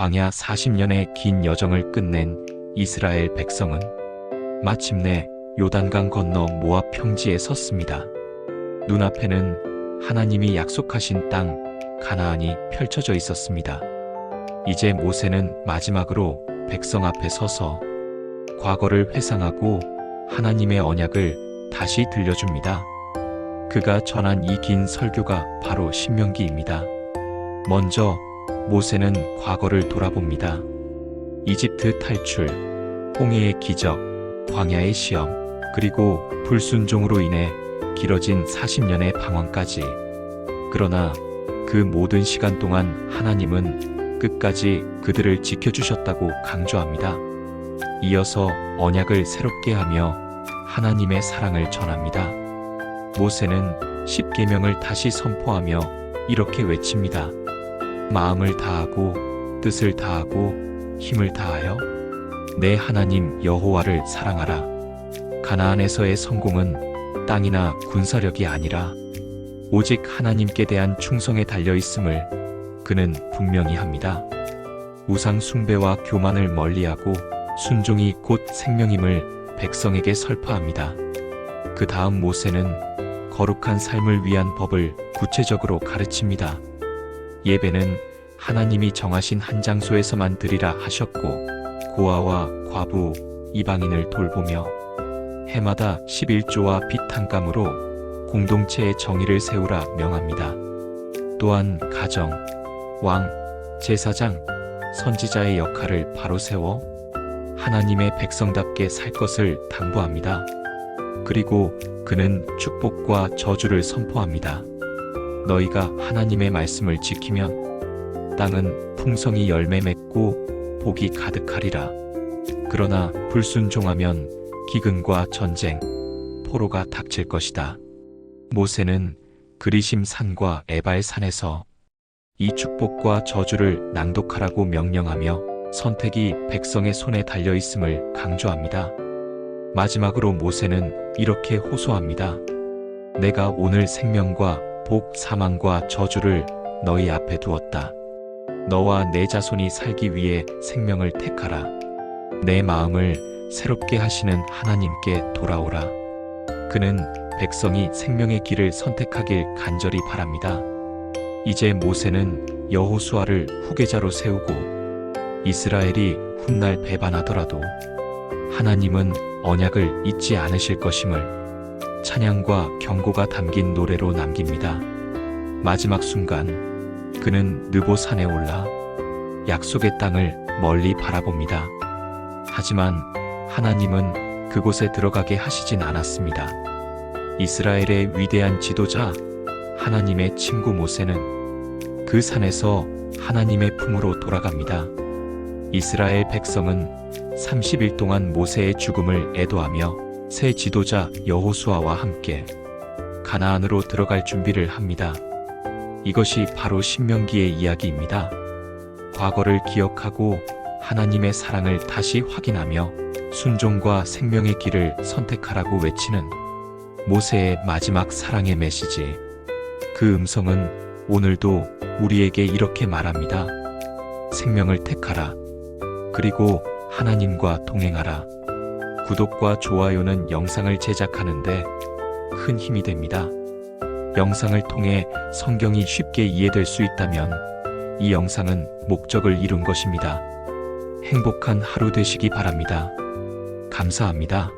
광야 40년의 긴 여정을 끝낸 이스라엘 백성은 마침내 요단강 건너 모압 평지에 섰습니다. 눈앞에는 하나님이 약속하신 땅 가나안이 펼쳐져 있었습니다. 이제 모세는 마지막으로 백성 앞에 서서 과거를 회상하고 하나님의 언약을 다시 들려줍니다. 그가 전한 이 긴 설교가 바로 신명기입니다. 먼저 모세는 과거를 돌아봅니다. 이집트 탈출, 홍해의 기적, 광야의 시험, 그리고 불순종으로 인해 길어진 40년의 방황까지. 그러나 그 모든 시간 동안 하나님은 끝까지 그들을 지켜주셨다고 강조합니다. 이어서 언약을 새롭게 하며 하나님의 사랑을 전합니다. 모세는 십계명을 다시 선포하며 이렇게 외칩니다. 마음을 다하고 뜻을 다하고 힘을 다하여 내 하나님 여호와를 사랑하라. 가나안에서의 성공은 땅이나 군사력이 아니라 오직 하나님께 대한 충성에 달려 있음을 그는 분명히 합니다. 우상 숭배와 교만을 멀리하고 순종이 곧 생명임을 백성에게 설파합니다. 그 다음 모세는 거룩한 삶을 위한 법을 구체적으로 가르칩니다. 예배는 하나님이 정하신 한 장소에서만 드리라 하셨고, 고아와 과부, 이방인을 돌보며 해마다 11조와 빛한 감으로 공동체의 정의를 세우라 명합니다. 또한 가정, 왕, 제사장, 선지자의 역할을 바로 세워 하나님의 백성답게 살 것을 당부합니다. 그리고 그는 축복과 저주를 선포합니다. 너희가 하나님의 말씀을 지키면 땅은 풍성이 열매 맺고 복이 가득하리라. 그러나 불순종하면 기근과 전쟁, 포로가 닥칠 것이다. 모세는 그리심 산과 에발 산에서 이 축복과 저주를 낭독하라고 명령하며 선택이 백성의 손에 달려 있음을 강조합니다. 마지막으로 모세는 이렇게 호소합니다. 내가 오늘 생명과 복, 사망과 저주를 너희 앞에 두었다. 너와 내 자손이 살기 위해 생명을 택하라. 내 마음을 새롭게 하시는 하나님께 돌아오라. 그는 백성이 생명의 길을 선택하길 간절히 바랍니다. 이제 모세는 여호수아를 후계자로 세우고 이스라엘이 훗날 배반하더라도 하나님은 언약을 잊지 않으실 것임을 찬양과 경고가 담긴 노래로 남깁니다. 마지막 순간 그는 느보 산에 올라 약속의 땅을 멀리 바라봅니다. 하지만 하나님은 그곳에 들어가게 하시진 않았습니다. 이스라엘의 위대한 지도자 하나님의 친구 모세는 그 산에서 하나님의 품으로 돌아갑니다. 이스라엘 백성은 30일 동안 모세의 죽음을 애도하며 새 지도자 여호수아와 함께 가나안으로 들어갈 준비를 합니다. 이것이 바로 신명기의 이야기입니다. 과거를 기억하고 하나님의 사랑을 다시 확인하며 순종과 생명의 길을 선택하라고 외치는 모세의 마지막 사랑의 메시지. 그 음성은 오늘도 우리에게 이렇게 말합니다. 생명을 택하라. 그리고 하나님과 동행하라. 구독과 좋아요는 영상을 제작하는데 큰 힘이 됩니다. 영상을 통해 성경이 쉽게 이해될 수 있다면 이 영상은 목적을 이룬 것입니다. 행복한 하루 되시기 바랍니다. 감사합니다.